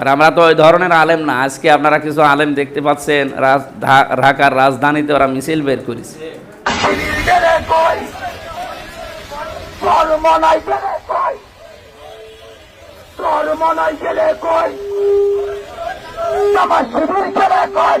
আর আমরা তো ওই ধরনের আলেম না। আজকে আপনারা কিছু আলেম দেখতে পাচ্ছেন ঢাকার রাজধানীতে ওরা মিছিল বের করেছে। কই?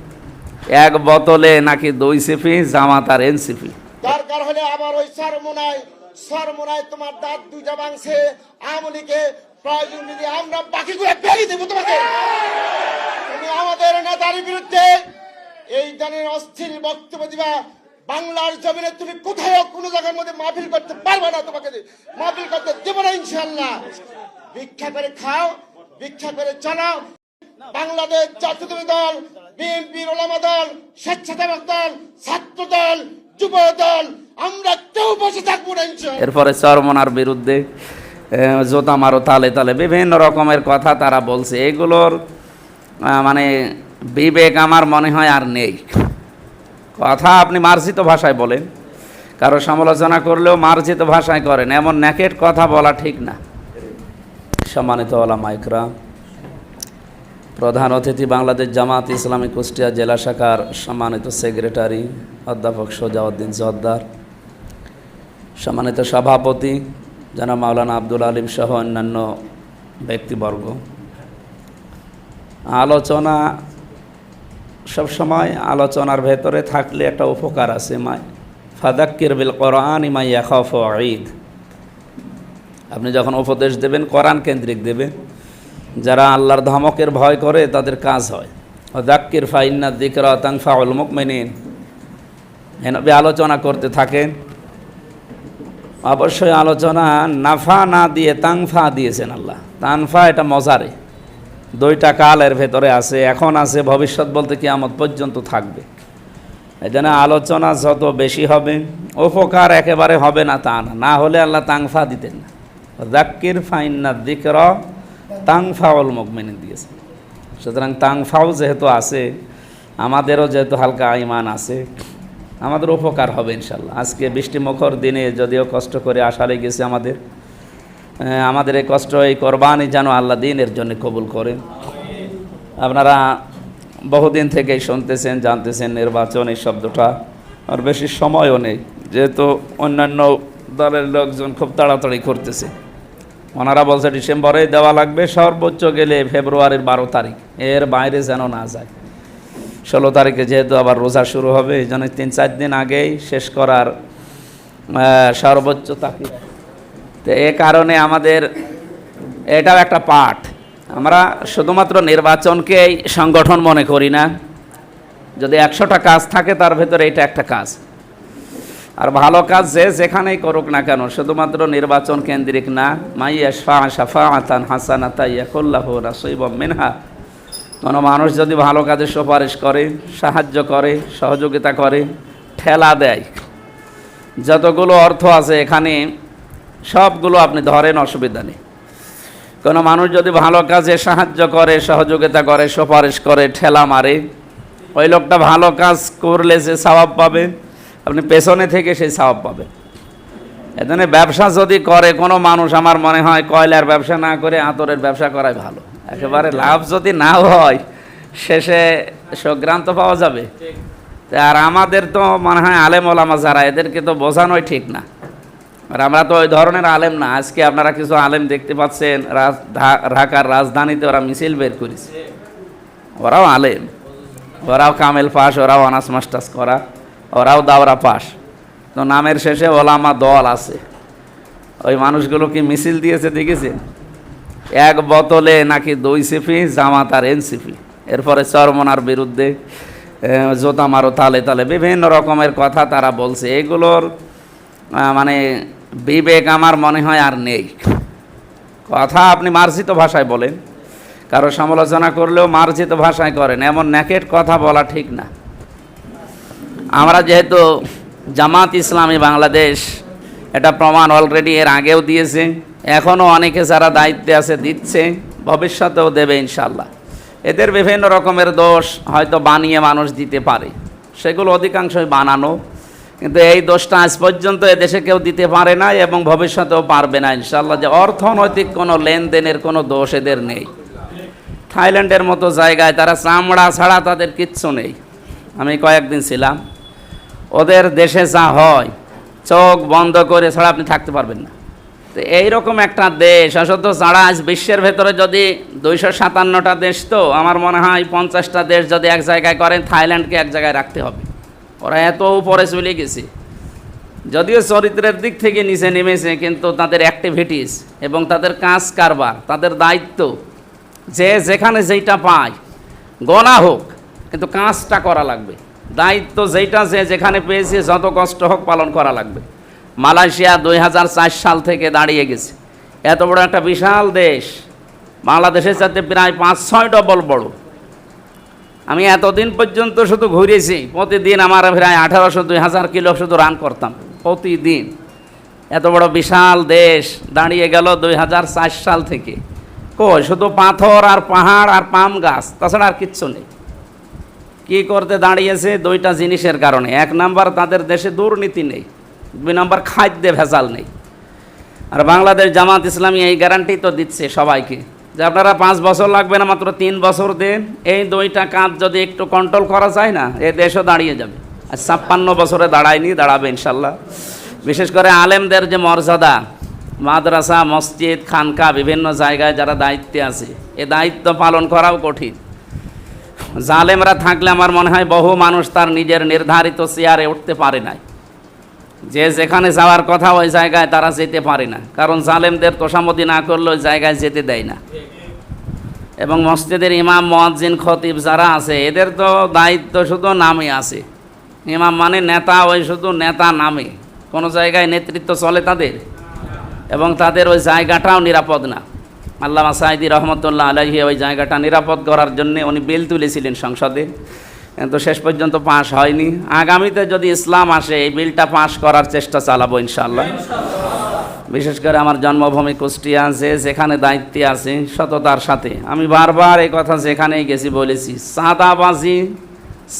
এক বোতলে নাকি দুই সিপি জামাত আর এনসিপি দরকার হলে আবার ওই সরমুনায় সরমুনায় তোমার দাঁত দুইটা ভাঙছে আমলিকে প্রয়োজন যদি আমরা বাকিগুলো বেরিয়ে দেবো তোমাকে। তুমি আমাদের নেতার বিরুদ্ধে এই ধরনের অস্থির বক্তব্য দিবা। বাংলার জমিনে তুমি কোথাও কোনো জায়গার মধ্যে মাহফিল করতে পারবে না তোমাকে। মাহফিল করতে দেবো না ইনশাল্লাহ ভিক্ষা করে খাও, ভিক্ষা করে চালাও বাংলাদেশ জাতীয় দল, বিএনপির ওলামা দল, স্বেচ্ছাসেবক দল, ছাত্র দল, যুব দল, আমরা কেউ বসে থাকব না এরপরে চরমনার বিরুদ্ধে জোতা মারো তালে তালে, বিভিন্ন রকমের কথা তারা বলছে। এগুলোর মানে বিবেক আমার মনে হয় আর নেই। কথা আপনি মার্জিত ভাষায় বলেন, কারও সমালোচনা করলেও মার্জিত ভাষায় করেন, এমন ন্যাকেট কথা বলা ঠিক না। সম্মানিত ওলামা ইকরাম প্রধান অতিথি বাংলাদেশ জামাত ইসলামী কুষ্টিয়া জেলা শাখার সম্মানিত সেক্রেটারি, অধ্যাপক সোজাউদ্দিন জর্দার সম্মানিত সভাপতি জানা মাওলানা আব্দুল আলিম সহ অন্যান্য ব্যক্তিবর্গ। আলোচনা সব সময় আলোচনার ভেতরে থাকলে একটা উপকার আছে মাই ফাদাক্কির বিল কোরআন ইমাই ইয়াখফ ঈদ। আপনি যখন উপদেশ দেবেন, কোরআন কেন্দ্রিক দেবেন। যারা আল্লাহর ধমকের ভয় করে, তাদের কাজ হয়। দাক্কির ফাইন্না দিকরা তাংফাউল মুকমিনিন এনবে আলোচনা করতে থাকেন। অবশ্যই আলোচনা নাফা না দিয়ে তাংফা দিয়েছেন আল্লাহ। তানফা এটা মজারে। দুইটা কালের ভেতরে আছে, এখন আছে, ভবিষ্যৎ বলতে কিয়ামত পর্যন্ত থাকবে। এই জন্য আলোচনা যত বেশি হবে, উপকার একেবারে হবে না তা না। না হলে আল্লাহ তাংফা দিতেন না। জাক্কির ফাইন্না দিকর তাংফাউল মুকমিনিন দিয়েছে। সুতরাং তাংফাও যেহেতু আছে, আমাদেরও যেহেতু হালকা ইমান আছে, আমাদের উপকার হবে ইনশাল্লাহ। আজকে বৃষ্টিমুখর দিনে যদিও কষ্ট করে আসারে গেছে আমাদের আমাদের এই কষ্ট, এই কোরবানি যেন আল্লাহ দিনের জন্য কবুল করেন। আপনারা বহুদিন থেকেই শুনতেছেন, জানতেছেন নির্বাচন, এই শব্দটা। আর বেশি সময়ও নেই, যেহেতু অন্যান্য দলের লোকজন খুব তাড়াতাড়ি করতেছে। ওনারা বলছে ডিসেম্বরে দেওয়া লাগবে, সর্বোচ্চ গেলে ফেব্রুয়ারির বারো তারিখ। এর বাইরে যেন না যায়। ষোলো তারিখে যেহেতু আবার রোজা শুরু হবে, এই জন্য তিন চার দিন আগেই শেষ করার সর্বোচ্চ তাকি তো এ কারণে আমাদের এটাও একটা পাঠ। আমরা শুধুমাত্র নির্বাচনকেই সংগঠন মনে করি না। যদি একশোটা কাজ থাকে, তার ভেতরে এটা একটা কাজ। আর ভালো কাজ যে যেখানেই করুক না কেন, শুধুমাত্র নির্বাচন কেন্দ্রিক না মাইয়া শাফা শাফা আতান হাসান আতাইয়াকুল্লাহ রাসইব মিনহা। কোনো মানুষ যদি ভালো কাজে সুপারিশ করে, সাহায্য করে, সহযোগিতা করে, ঠেলা দেয়। যতগুলো অর্থ আছে এখানে, সবগুলো আপনি ধরেন অসুবিধা নেই। কোনো মানুষ যদি ভালো কাজে সাহায্য করে, সহযোগিতা করে, সুপারিশ করে, ঠেলা মারে, ওই লোকটা ভালো কাজ করলে যে স্বভাব পাবে। আপনি পেছনে থেকে সেই স্বভাব পাবে এজন্য ব্যবসা যদি করে, কোনো মানুষ আমার মনে হয় কয়লার ব্যবসা না করে আতরের ব্যবসা করাই ভালো। একেবারে লাভ যদি না হয়, শেষে সংক্রান্ত পাওয়া যাবে। আর আমাদের তো মনে হয় আলেম ওলামা যারা, এদেরকে তো বোঝানোই ঠিক না। আর আমরা তো ওই ধরনের আলেম না। আজকে আপনারা কিছু আলেম দেখতে পাচ্ছেন ঢাকার রাজধানীতে ওরা মিছিল বের করেছে। ওরাও আলেম। ওরাও কামেল পাস ওরাও অনার্স মাস্টার্স করা। ওরাও দাওরা পাস। তো নামের শেষে ওলামা দল আছে। ওই মানুষগুলো কি মিছিল দিয়েছে দেখেছে? এক বোতলে নাকি দুই সিপি জামাত আর এনসিপি। এরপরে চরমনার বিরুদ্ধে জোতা মারো, তালে তালে, বিভিন্ন রকমের কথা তারা বলছে। এগুলোর মানে বিবেক আমার মনে হয় আর নেই। কথা আপনি মার্জিত ভাষায় বলেন। কারও সমালোচনা করলেও মার্জিত ভাষায় করেন। এমন ন্যাকেট কথা বলা ঠিক না। আমরা যেহেতু জামাত ইসলামী বাংলাদেশ, এটা প্রমাণ অলরেডি এর আগেও দিয়েছে, এখনও অনেকে যারা দায়িত্বে আছে দিচ্ছে, ভবিষ্যতেও দেবে ইনশাল্লাহ এদের বিভিন্ন রকমের দোষ হয়তো বানিয়ে মানুষ দিতে পারে, সেগুলো অধিকাংশই বানানো, কিন্তু এই দোষটা আজ পর্যন্ত এদেশে কেউ দিতে পারে না এবং ভবিষ্যতেও পারবে না ইনশাল্লাহ যে অর্থনৈতিক কোনো লেনদেনের কোনো দোষ এদের নেই। থাইল্যান্ডের মতো জায়গায় তারা চামড়া ছাড়া তাদের কিচ্ছু নেই। আমি কয়েকদিন ছিলাম ওদের দেশে যা হয়, চোখ বন্ধ করে ছাড়া আপনি থাকতে পারবেন না। তো এইরকম একটা দেশ আসলে ছাড়া আজ বিশ্বের ভেতরে যদি দুইশো সাতান্নটা দেশ তো, আমার মনে হয় পঞ্চাশটা দেশ যদি এক জায়গায় করেন, থাইল্যান্ডকে এক জায়গায় রাখতে হবে। ওরা এত উপরে চলে গেছে। যদিও চরিত্রের দিক থেকে নিচে নেমেছে, কিন্তু তাদের অ্যাক্টিভিটিস এবং তাদের কাজ কারবার, তাদের দায়িত্ব, যে যেখানে যেইটা পায় গণা হোক, কিন্তু কাজটা করা লাগবে। দায়িত্ব যেটা যে যেখানে পেয়েছে, যত কষ্ট হোক পালন করা লাগবে। মালয়েশিয়া দুই হাজার চার সাল থেকে দাঁড়িয়ে গেছে। এত বড় একটা বিশাল দেশ। বাংলাদেশের সাথে প্রায় পাঁচ, ছয় ডবল বড়। আমি এতদিন পর্যন্ত শুধু ঘুরেছি, প্রতিদিন আমার প্রায় আঠারোশো, দুই হাজার কিলো শুধু রান করতাম, প্রতিদিন। এত বড় বিশাল দেশ দাঁড়িয়ে গেল দুই হাজার চার সাল থেকে। কই, শুধু পাথর আর পাহাড় আর পাম গাছ, তাছাড়া আর কিচ্ছু নেই। কি করতে দাঁড়িয়েছে দুইটা জিনিসের কারণে। এক নাম্বার, তাদের দেশে দুর্নীতি নেই। দুই নাম্বার, খাদ্যে ভেজাল নেই। আর বাংলাদেশ জামাত ইসলামী এই গ্যারান্টি তো দিচ্ছে সবাইকে যে আপনারা পাঁচ বছর লাগবে না, মাত্র তিন বছর দেন। এই দুইটা কাজ যদি একটু কন্ট্রোল করা যায় না, এ দেশও দাঁড়িয়ে যাবে। আর ছাপ্পান্ন বছরে দাঁড়ায়নি, দাঁড়াবে ইনশাল্লাহ। বিশেষ করে আলেমদের যে মর্যাদা, মাদ্রাসা, মসজিদ, খানকা, বিভিন্ন জায়গায় যারা দায়িত্বে আছে, এ দায়িত্ব পালন করাও কঠিন। জালেমরা থাকলে আমার মনে হয় বহু মানুষ তার নিজের নির্ধারিত চেয়ারে উঠতে পারে নাই। যে যেখানে যাওয়ার কথা ওই জায়গায় তারা যেতে পারে না। কারণ জালেমদের তোষামতি না করলে ওই জায়গায় যেতে দেয় না। এবং মসজিদের ইমাম, মোয়াজ্জিন, খতিব যারা আছে, এদের তো দায়িত্ব শুধু নামে আছে। ইমাম মানে নেতা, ওই শুধু নেতা নামে। কোনো জায়গায় নেতৃত্ব চলে তাদের। এবং তাদের ওই জায়গাটাও নিরাপদ না। আল্লাহ সাইদি রহমতুল্লাহ আলহি ওই জায়গাটা নিরাপদ করার জন্য উনি বিল তুলেছিলেন সংসদে। কিন্তু শেষ পর্যন্ত পাশ হয়নি। আগামীতে যদি ইসলাম আসে, এই বিলটা পাশ করার চেষ্টা চালাবো ইনশাল্লাহ বিশেষ করে আমার জন্মভূমি কুষ্টিয়া, যে যেখানে দায়িত্বে আছে, সততার সাথে। আমি বারবার এই কথা যেখানেই গেছি বলেছি সাদাবাজি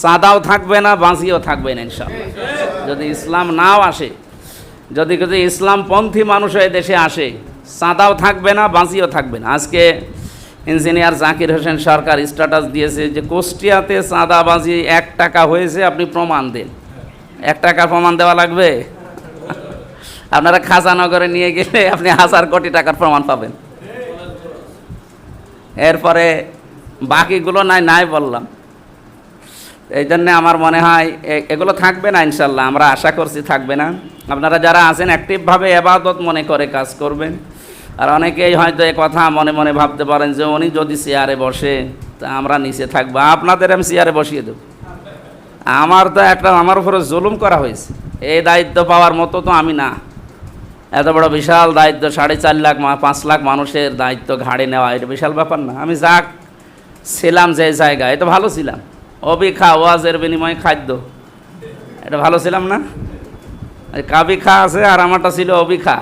সাদাও থাকবে না, বাজিও থাকবে না ইনশাল্লাহ যদি ইসলাম নাও আসে, যদি যদি ইসলামপন্থী মানুষ এই দেশে আসে সাদাও থাকবে না বাঁচিও থাকবে না। আজকে ইঞ্জিনিয়ার জাকির হোসেন সরকার স্ট্যাটাস দিয়েছে যে কুষ্টিয়াতে চাঁদাবাজি এক টাকা হয়েছে, আপনি প্রমাণ দেন। এক টাকার প্রমাণ দেওয়া লাগবে? আপনারা খাজানগরে নিয়ে গেলে আপনি হাজার কোটি টাকার প্রমাণ পাবেন। এরপরে বাকিগুলো নাই নাই বললাম। এই জন্যে আমার মনে হয় এগুলো থাকবে না ইনশাল্লাহ, আমরা আশা করছি থাকবে না। আপনারা যারা আছেন অ্যাক্টিভভাবে এবাদত মনে করে কাজ করবেন। আর অনেকেই হয়তো এ কথা মনে মনে ভাবতে পারেন যে উনি যদি চেয়ারে বসে, তা আমরা নিচে থাকব। আপনাদের আমি চেয়ারে বসিয়ে দেব। আমার তো একটা, আমার উপরে জুলুম করা হয়েছে। এই দায়িত্ব পাওয়ার মতো তো আমি না। এত বড় বিশাল দায়িত্ব, সাড়ে চার লাখ পাঁচ লাখ মানুষের দায়িত্ব ঘাড়ে নেওয়া, এটা বিশাল ব্যাপার না। আমি যাক, ছিলাম যে জায়গায় এটা ভালো ছিলাম। অবিখা, ওয়াজের বিনিময়ে খাদ্য। এটা ভালো ছিলাম না? এই কাবি খা আছে আর আমারটা ছিল অবিখা।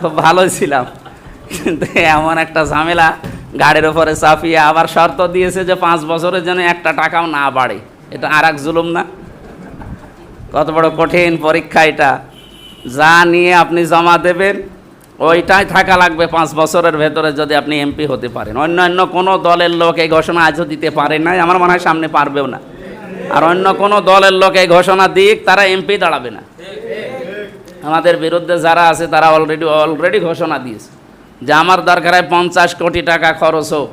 খুব ভালো ছিলাম। কিন্তু এমন একটা ঝামেলা, গাড়ির ওপরে চাপিয়ে আবার শর্ত দিয়েছে যে পাঁচ বছরের জন্য একটা টাকাও না বাড়ে। এটা আর এক জুলুম না? কত বড় কঠিন পরীক্ষা এটা। যা নিয়ে আপনি জমা দেবেন, ওইটাই থাকা লাগবে পাঁচ বছরের ভেতরে যদি আপনি এমপি হতে পারেন। অন্য অন্য কোনো দলের লোক এই ঘোষণা আজও দিতে পারে নাই, আমার মনে হয় সামনে পারবেও না। আর অন্য কোনো দলের লোক এই ঘোষণা দিক, তারা এমপি দাঁড়াবে না। আমাদের বিরুদ্ধে যারা আছে, তারা অলরেডি অলরেডি ঘোষণা দিয়েছে যে আমার দরকার হয় পঞ্চাশ কোটি টাকা খরচ হোক।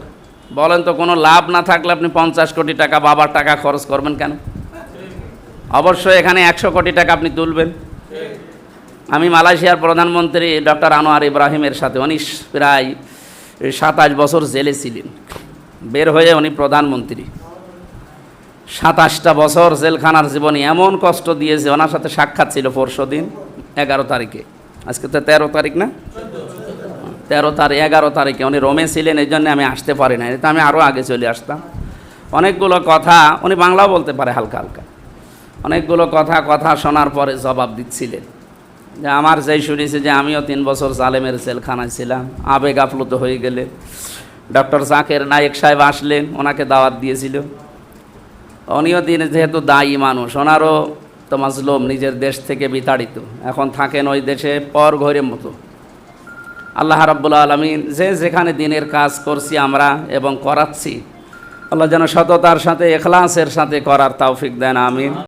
বলেন তো, কোনো লাভ না থাকলে আপনি পঞ্চাশ কোটি টাকা, বাবার টাকা খরচ করবেন কেন? অবশ্যই এখানে একশো কোটি টাকা আপনি তুলবেন। আমি মালয়েশিয়ার প্রধানমন্ত্রী ডক্টর আনোয়ার ইব্রাহিমের সাথে, উনি প্রায় সাতাশ বছর জেলে ছিলেন। বের হয়ে উনি প্রধানমন্ত্রী। সাতাশটা বছর জেলখানার জীবনে এমন কষ্ট দিয়েছে, ওনার সাথে সাক্ষাৎ ছিল পরশু দিন এগারো তারিখে। আজকে তো তেরো তারিখ না? তেরো তারিখ এগারো তারিখে। উনি রোমে ছিলেন, এই জন্য আমি আসতে পারি না তো আমি আরও আগে চলে আসতাম। অনেকগুলো কথা, উনি বাংলাও বলতে পারে হালকা হালকা। অনেকগুলো কথা কথা শোনার পরে জবাব দিচ্ছিলেন। যে আমার যেই শুনেছি যে আমিও তিন বছর জালেমের জেলখানায় ছিলাম, আবেগ আপ্লুত হয়ে গেলে। ডক্টর জাকের নায়েক সাহেব আসলেন, ওনাকে দাওয়াত দিয়েছিল। উনিও দিন যেহেতু দায়ী মানুষ, ওনারও তো মাজলুম, নিজের দেশ থেকে বিতাড়িত। এখন থাকেন ওই দেশে পর ঘরের মতো। আল্লাহ রাব্বুল আলমিন, যে যেখানে দিনের কাজ করছি আমরা এবং করাচ্ছি, আল্লাহ যেন সততার সাথে, এখলাসের সাথে করার তৌফিক দেন, আমিন।